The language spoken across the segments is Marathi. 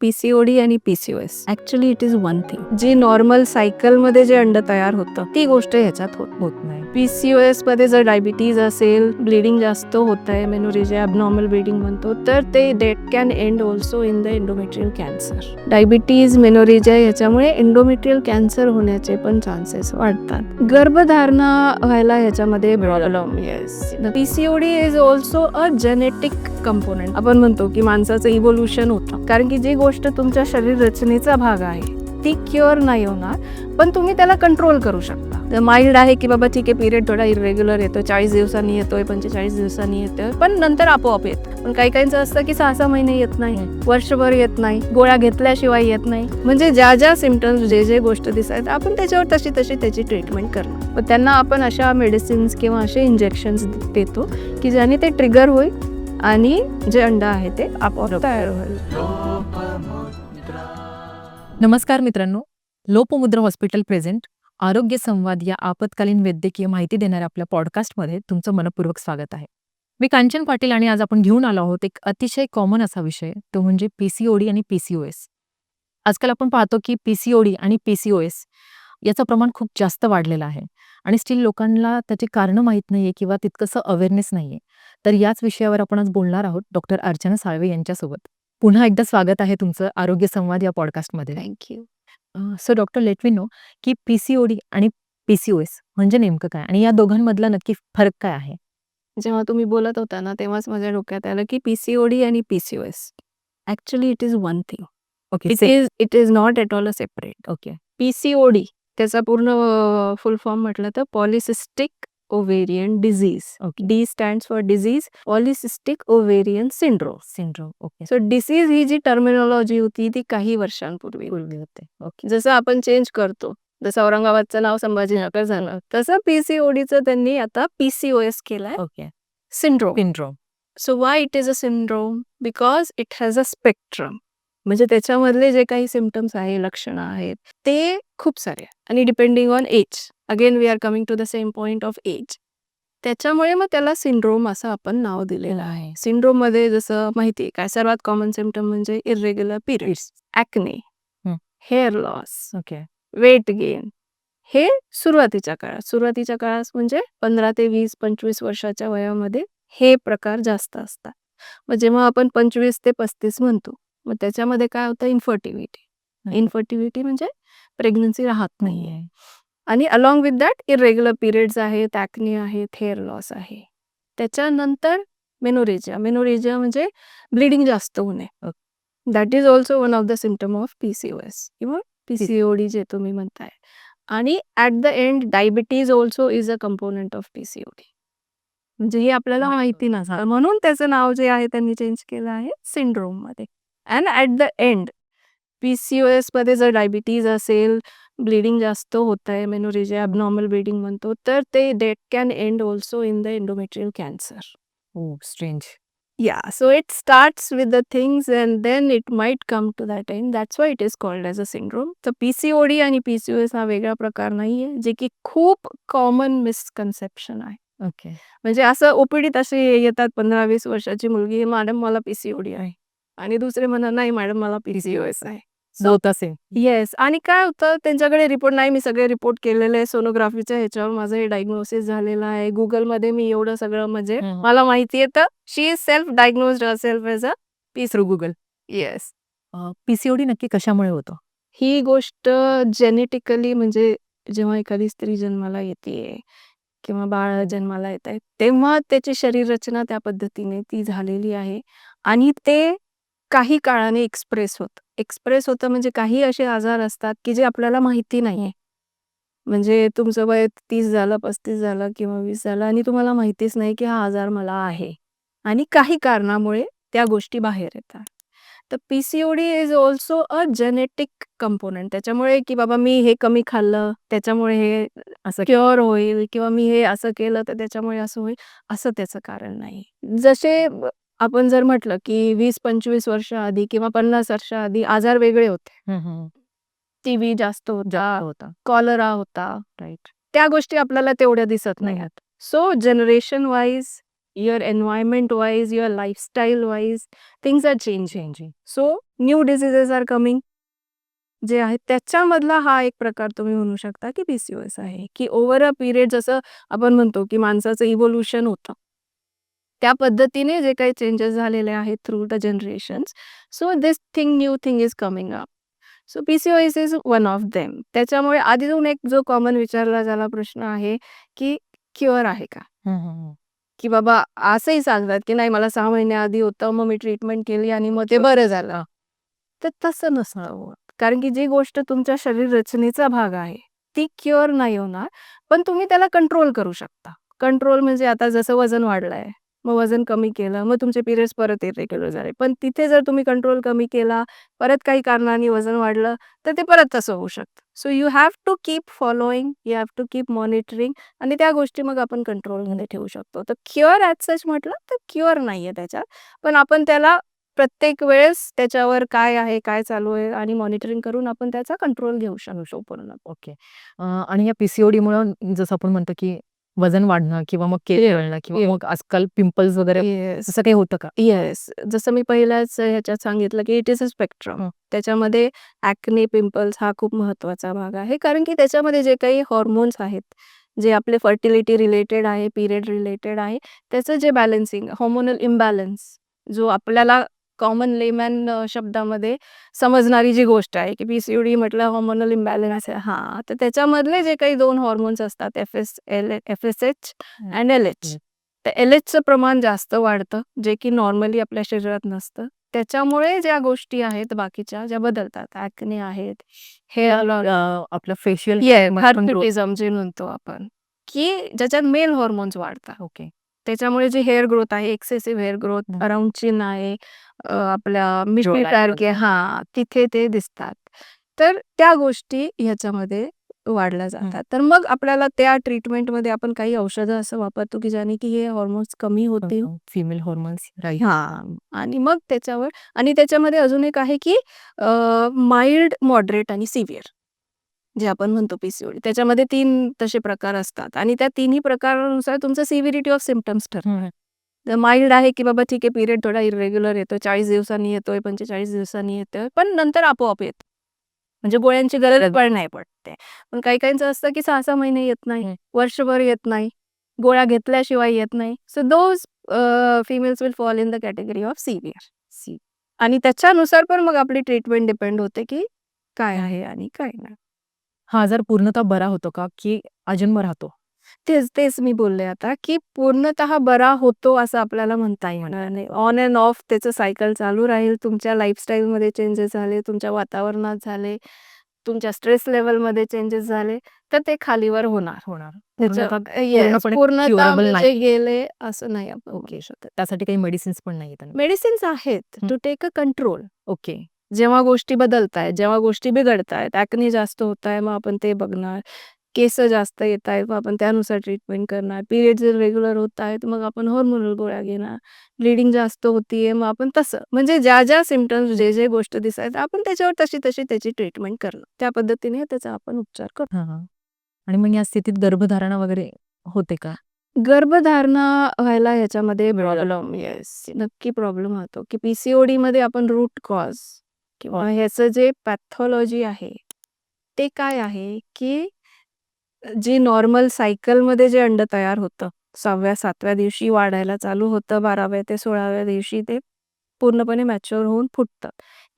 पीसीओडी आणि PCOS. Actually it is one thing G normal सायकलमध्ये जे अंड तयार होतं ती गोष्ट ह्याच्यात होत होत नाही. पी सी ओ एसमध्ये जर डायबिटीज असेल ब्लिडिंग जास्त होत आहे मेनोरेजिया ॲबनॉर्मल ब्लिडिंग म्हणतो तर ते that can end also in the endometrial cancer diabetes menorrhagia याच्यामुळे एंडोमेट्रियल कॅन्सर होण्याचे पण चान्सेस वाढतात. गर्भधारणा व्हायला ह्याच्यामध्ये C O D is also a genetic component आपण म्हणतो की माणसाचं इव्होल्युशन होतं. कारण की जी गोष्ट तुमच्या शरीर रचनेचा भाग आहे ती क्युअर नाही होणार पण तुम्ही त्याला कंट्रोल करू शकता. माइल्ड आहे की बाबा ठीक आहे पिरियड थोडा इरेग्युलर येतो चाळीस दिवसांनी येतोय पंचेचाळीस दिवसांनी येतोय पण नंतर आपोआप येत. पण काही काहींचं असतं की सहा सहा महिने येत नाही वर्षभर येत नाही गोळ्या घेतल्याशिवाय येत नाही. म्हणजे ज्या ज्या सिमटम्स जे जे गोष्ट दिसत आपण त्याच्यावर तशी तशी त्याची ट्रीटमेंट करणार. पण त्यांना आपण अशा मेडिसिन्स किंवा असे इंजेक्शन्स देतो की ज्याने ते ट्रिगर होईल आणि जे अंड आहे ते आपोआप तयार होईल. नमस्कार मित्रांनो. लोपमुद्रा हॉस्पिटल प्रेझेंट आरोग्य संवाद या आपत्कालीन वैद्यकीय माहिती देणाऱ्या आपल्या पॉडकास्टमध्ये तुमचं मनपूर्वक स्वागत आहे. मी कांचन पाटील आणि आज आपण घेऊन आलो आहोत एक अतिशय कॉमन असा विषय तो म्हणजे पीसीओडी आणि पीसीओएस आजकाल आपण पाहतो की पीसीओडी आणि पीसीओएस याचं प्रमाण खूप जास्त वाढलेलं आहे आणि स्टील लोकांना त्याची कारणं माहीत नाहीये किंवा तितकंसं अवेअरनेस नाहीये. तर याच विषयावर आपण आज बोलणार आहोत डॉक्टर अर्चना साळवे यांच्यासोबत. पुन्हा एकदा स्वागत आहे तुमचं आरोग्य संवाद या पॉडकास्टमध्ये thank you so doctor let me know की पीसीओडी आणि पीसीओएस म्हणजे नेमकं काय? आणि या दोघांमधला नक्की फरक काय आहे? जेव्हा तुम्ही बोलत होता ना तेव्हाच माझ्या डोक्यात आलं की पीसीओडी आणि PCOS actually it is one thing okay it is it is not at all a separate okay PCOD त्याचा पूर्ण फुल फॉर्म म्हटलं तर polycystic ovarian disease okay D stand for disease polycystic ovarian syndrome syndrome okay so disease ही जी टर्मिनॉलॉजी होती ती काही वर्षांपूर्वी पूर्वी होते ओके जसं आपण चेंज करतो जसं औरंगाबादचं नाव संभाजीनगर झालं तसं पीसीओडीचं त्यांनी आता पीसीओएस केलंय. Okay syndrome syndrome so why it is a syndrome because it has a spectrum म्हणजे त्याच्यामधले जे काही सिमटम्स आहे लक्षणं आहेत ते खूप सारे आहेत. आणि depending on age again we are coming to the same point of age त्याच्यामुळे मग त्याला सिंड्रोम असं आपण नाव दिलेलं आहे. सिंड्रोममध्ये जसं माहिती आहे काय सर्वात कॉमन सिमटम म्हणजे इरेग्युलर पिरियड्स ॲक्ने हं. Hair loss okay. Weight gain हे सुरुवातीच्या काळात सुरुवातीच्या काळात म्हणजे पंधरा ते वीस पंचवीस वर्षाच्या वयामध्ये हे प्रकार जास्त असतात. मग जेव्हा आपण पंचवीस ते पस्तीस म्हणतो मग त्याच्यामध्ये काय होतं? इन्फर्टिव्हिटी. इन्फर्टिव्हिटी म्हणजे प्रेग्नन्सी राहत नाहीये. आणि along with that irregular periods आहेत ॲक्ने आहेत हेअर लॉस आहे. त्याच्यानंतर मेनोरेजिया मेनोरेजिया म्हणजे ब्लिडिंग जास्त होणे. That is also one of the symptom of P C O S किंवा पी सी ओ डी जे तुम्ही म्हणताय. आणि at the end diabetes also is a component of P C O D म्हणजे हे आपल्याला. माहिती नसतं. म्हणून त्याचं नाव जे आहे त्यांनी चेंज केलं आहे सिंड्रोममध्ये. And at the end P C O एसमध्ये जर डायबिटीज असेल ब्लिडिंग जास्त होत आहे मेनोरेजिया ॲबनॉर्मल ब्लिडिंग म्हणतो तर ते that can end also in the endometrial cancer oh strange Yeah, so it starts with the things and then it might come to that end. That's why it is called as a syndrome. तर PCOD आणि PCOS हा वेगळा प्रकार नाहीये जे की खूप कॉमन मिसकन्सेप्शन आहे. ओके म्हणजे असं ओपीडीत असे येतात पंधरा वीस वर्षाची मुलगी मॅडम मला पीसीओडी आहे. आणि दुसरे म्हणा नाही मॅडम मला पीसीओएस आहे. होत असेल येस आणि काय होतं त्यांच्याकडे रिपोर्ट नाही मी सगळे रिपोर्ट केलेले आहे. सोनोग्राफीच्या ह्याच्यावर माझं हे डायग्नोसिस झालेलं आहे. गुगलमध्ये मी एवढं सगळं म्हणजे. मला माहिती तर she is self diagnosed self age a piece through Google yes PCOD नक्की कशामुळे होतं? ही गोष्ट जेनेटिकली म्हणजे जेव्हा एखादी स्त्री जन्माला येते किंवा बाळ जन्माला येत आहे तेव्हा त्याची शरीर रचना त्या पद्धतीने ती झालेली आहे. आणि ते काही काळाने एक्सप्रेस होत. एक्सप्रेस होतं म्हणजे काही असे आजार असतात की जे आपल्याला माहिती नाहीये. म्हणजे तुमचं वय तीस झालं पस्तीस झालं किंवा वीस झालं आणि तुम्हाला माहितीच नाही की हा आजार मला आहे. आणि काही कारणामुळे त्या गोष्टी बाहेर येतात. तर PCOD is also a genetic component त्याच्यामुळे की बाबा मी हे कमी खाल्लं त्याच्यामुळे हे असं क्युअर होईल किंवा मी हे असं केलं तर त्याच्यामुळे असं होईल असं त्याचं कारण नाही. जसे आपण जर म्हटलं की वीस पंचवीस वर्ष आधी किंवा पन्नास वर्ष आधी आजार वेगळे होते. हं, हं. टीव्ही जास्त होता जास्त होता. कॉलरा होता. राईट. त्या गोष्टी आपल्याला तेवढ्या दिसत नाही नाही so generation wise your environment wise your lifestyle wise things are changing. Changing. So new diseases are coming. जे आहेत त्याच्यामधला हा एक प्रकार तुम्ही म्हणू शकता की पीसीओएस आहे. की ओव्हर अ पिरियड जसं आपण म्हणतो की माणसाचं इव्होल्युशन होतं. त्या पद्धतीने जे काही चेंजेस झालेले आहेत through the generations so this thing new thing is coming up so PCOS is one of them त्याच्यामुळे आधीतून एक जो कॉमन विचारला झाला प्रश्न आहे की क्युअर आहे का? की बाबा असंही सांगतात की नाही मला सहा महिन्याआधी होतं मग मी ट्रीटमेंट केली आणि मग ते बरं झालं. तर तसं होत. कारण की जी गोष्ट तुमच्या शरीर रचनेचा भाग आहे ती क्युअर नाही होणार. पण तुम्ही त्याला कंट्रोल करू शकता. कंट्रोल म्हणजे आता जसं वजन वाढलंय मग वजन कमी केलं मग तुमचे पिरियड्स परत इरेग्युलर झाले. पण तिथे जर तुम्ही कंट्रोल कमी केला परत काही कारणाने वजन वाढलं तर ते परत तसं होऊ शकतं. So you have to keep following you have to keep monitoring आणि त्या गोष्टी मग आपण कंट्रोलमध्ये ठेवू शकतो. तर क्युअर ॲज सच म्हटलं तर क्युअर नाही आहे त्याच्यात. पण आपण त्याला प्रत्येक वेळेस त्याच्यावर काय आहे काय चालू आहे आणि मॉनिटरिंग करून आपण त्याचा कंट्रोल घेऊ शकतो पूर्ण. ओके. आणि या पी सी ओ डीमुळं जसं आपण म्हणतो की वजन वाढणं किंवा मग केस गळणं किंवा. मग आजकाल पिंपल्स वगैरे असं काही होतं का येस जसं मी पहिल्याच ह्याच्यात सांगितलं की इट इज अ स्पेक्ट्रम. त्याच्यामध्ये ॲक्ने पिंपल्स हा खूप महत्त्वाचा भाग आहे कारण की त्याच्यामध्ये जे काही हॉर्मोन्स आहेत जे आपले फर्टिलिटी रिलेटेड आहे पिरियड रिलेटेड आहे त्याचं जे बॅलन्सिंग हॉर्मोनल इम्बॅलन्स जो आपल्याला कॉमन लेमॅन शब्दामध्ये समजणारी जी गोष्ट आहे की पी सी डी म्हटलं हॉर्मोनल इम्बॅलन्स आहे. हां तर त्याच्यामधले जे काही दोन हॉर्मोन्स असतात F S L F S H and L H. तर एल एचचं प्रमाण जास्त वाढतं जे की नॉर्मली आपल्या शरीरात नसतं. त्याच्यामुळे ज्या गोष्टी आहेत बाकीच्या ज्या बदलतात ॲक्ने आहेत अं, आपलं फेशियल जे म्हणतो आपण की ज्याच्यात मेल हॉर्मोन्स वाढतात. ओके त्याच्यामुळे जी हेअर ग्रोथ आहे एक्सेसिव्ह हेअर ग्रोथ हं. अराउंड चिन आहे अ, आपल्या Jawline सारखे हा तिथे ते दिसतात. तर त्या गोष्टी ह्याच्यामध्ये वाढल्या जातात. तर मग आपल्याला त्या ट्रीटमेंटमध्ये आपण काही औषधं असं वापरतो की ज्याने की हे हॉर्मोन्स कमी होतील फिमेल हॉर्मोन्स राईट. हा आणि मग त्याच्यावर आणि त्याच्यामध्ये अजून एक आहे की माइल्ड मॉडरेट आणि सिव्हिअर. जे आपण म्हणतो पीसीओडी त्याच्यामध्ये तीन तसे प्रकार असतात आणि त्या तिन्ही प्रकारानुसार तुमचं सिव्हिरिटी ऑफ सिमटम्स ठरतं. माइल्ड आहे की बाबा ठीक आहे पिरियड थोडा इरेग्युलर येतो चाळीस दिवसांनी येतोय पंचेचाळीस दिवसांनी येतोय पण नंतर आपोआप येतो. म्हणजे गोळ्यांची गरज पण नाही पडते. पण काही काहींचं असतं की सहा सहा महिने येत नाही. वर्षभर येत नाही गोळ्या घेतल्याशिवाय येत नाही. So those females will fall in the category of severe C. आणि त्याच्यानुसार पण मग आपली ट्रीटमेंट डिपेंड होते की काय आहे आणि काय नाही. हा आजार पूर्णतः बरा होतो का? की अजन्म राहतो? तेच तेच मी बोलले आता की पूर्णतः बरा होतो असं आपल्याला म्हणता येणार नाही. ऑन अँड ऑफ त्याचं सायकल चालू राहील. तुमच्या लाईफस्टाईलमध्ये चेंजेस झाले तुमच्या वातावरणात झाले तुमच्या स्ट्रेस लेवलमध्ये चेंजेस झाले तर ते खालीवर होणार. होणार. त्याचं- पूर्णतः- Yes, पूर्णपणे पूर्णतः curable म्हणजे गेले असं नाही आपण ओके. म्हणू शकत. त्यासाठी काही मेडिसिन्स पण नाही आहेत मेडिसिन्स आहेत हं. To take a control okay. जेव्हा गोष्टी बदलत आहेत जेव्हा गोष्टी बिघडत आहेत ॲक्ने जास्त होत आहे मग आपण ते बघणार. केस जास्त येत आहेत मग आपण त्यानुसार ट्रीटमेंट करणार. पिरियड जर रेग्युलर होत आहेत मग आपण हॉर्मोनल गोळ्या घेणार. ब्लिडिंग जास्त होतीये मग आपण तसं. म्हणजे ज्या ज्या सिमटम्स जे जे गोष्ट दिसत आहेत आपण त्याच्यावर तशी तशी त्याची ट्रीटमेंट करणं त्या पद्धतीने त्याचा आपण उपचार करतो हा हा. आणि मग या स्थितीत गर्भधारणा वगैरे होते का? गर्भधारणा व्हायला ह्याच्यामध्ये प्रॉब्लेम येस नक्की प्रॉब्लेम होतो की पीसीओडी मध्ये आपण रूट कॉज किंवा ह्याचं जे पॅथॉलॉजी आहे ते काय आहे की जे नॉर्मल सायकलमध्ये जे अंड तयार होतं सहाव्या सातव्या दिवशी वाढायला चालू होतं बाराव्या ते सोळाव्या दिवशी ते पूर्णपणे मॅच्युअर होऊन फुटतं.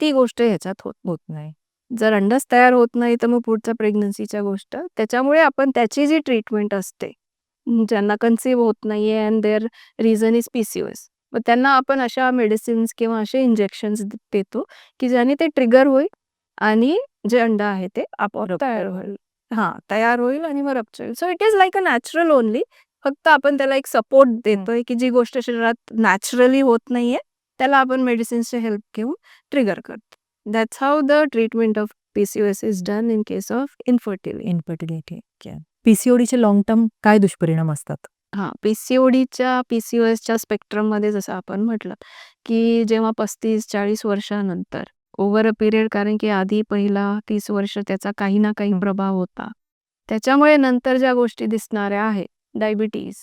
ती गोष्ट ह्याच्यात होत होत नाही. जर अंडच तयार होत नाही तर मग पुढच्या प्रेग्नन्सीच्या गोष्ट. त्याच्यामुळे आपण त्याची जी ट्रीटमेंट असते ज्यांना कन्सिव्ह होत नाहीये and their reason is PCOS मग त्यांना आपण अशा मेडिसिन्स किंवा असे इंजेक्शन्स देतो की ज्याने ते ट्रिगर होईल आणि जे अंड आहे ते आपोआप तयार होईल. हा तयार होईल आणि मग रप्चर होईल so it is like a natural only फक्त आपण त्याला एक सपोर्ट देतोय की जी गोष्ट शरीरात नॅचरली होत नाहीये त्याला आपण मेडिसिन्सचे हेल्प घेऊन ट्रिगर करतो. That's how the treatment of PCOS is done in case of infertility infertility पीसीओडीचे long term काय दुष्परिणाम असतात? हां पीसीओडीच्या पीसीओएसच्या स्पेक्ट्रममध्ये जसं आपण म्हटलं की जेव्हा पस्तीस चाळीस वर्षानंतर ओव्हर अ पिरियड कारण की आधी पहिला तीस वर्ष त्याचा काही ना काही प्रभाव होता. त्याच्यामुळे नंतर ज्या गोष्टी दिसणाऱ्या आहेत डायबिटीज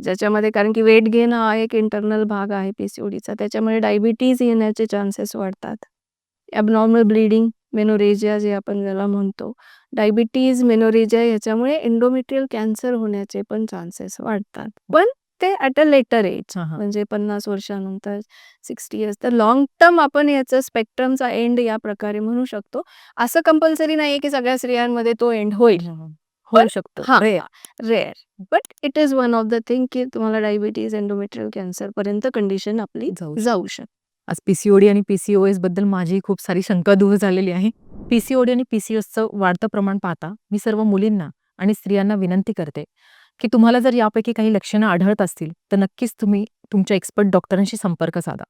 ज्याच्यामध्ये कारण की वेट गेन हा एक इंटरनल भाग आहे पी सी ओडीचा त्याच्यामुळे डायबिटीज येण्याचे चान्सेस वाढतात. ॲबनॉर्मल ब्लिडिंग मेनोरेजिया जे आपण ज्याला म्हणतो डायबिटीज मेनोरेजिया ह्याच्यामुळे एंडोमेट्रियल कॅन्सर होण्याचे पण चान्सेस वाढतात. पण ते ॲट अ लेटर एज हां, हां. म्हणजे पन्नास वर्षानंतर सिक्स्टी इयर्स तर लॉंग टर्म आपण याचं स्पेक्ट्रमचा एंड या प्रकारे म्हणू शकतो. असं कंपल्सरी नाही की सगळ्या स्त्रियांमध्ये तो एंड होईल. होऊ शकतो. हां. Rare but it is one of the thing की तुम्हाला डायबिटीज एंडोमेट्रियल कॅन्सर पर्यंत कंडिशन आपली जाऊ शकते. जाऊ शकते. आज पीसीओडी आणि पीसीओएसबद्दल माझी खूप सारी शंका दूर झालेली आहे. पीसीओडी आणि पीसीओएसचं वाढतं प्रमाण पाहता मी सर्व मुलींना आणि स्त्रियांना विनंती करते की तुम्हाला जर यापैकी काही लक्षणं आढळत असतील तर नक्कीच तुम्ही तुमच्या एक्सपर्ट डॉक्टरांशी संपर्क साधा.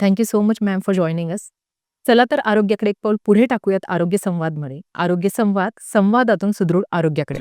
Thank you so much ma'am for joining us चला तर आरोग्याकडे एक पाऊल पुढे टाकूयात आरोग्य संवादमध्ये. आरोग्य संवाद संवादातून सुदृढ आरोग्याकडे.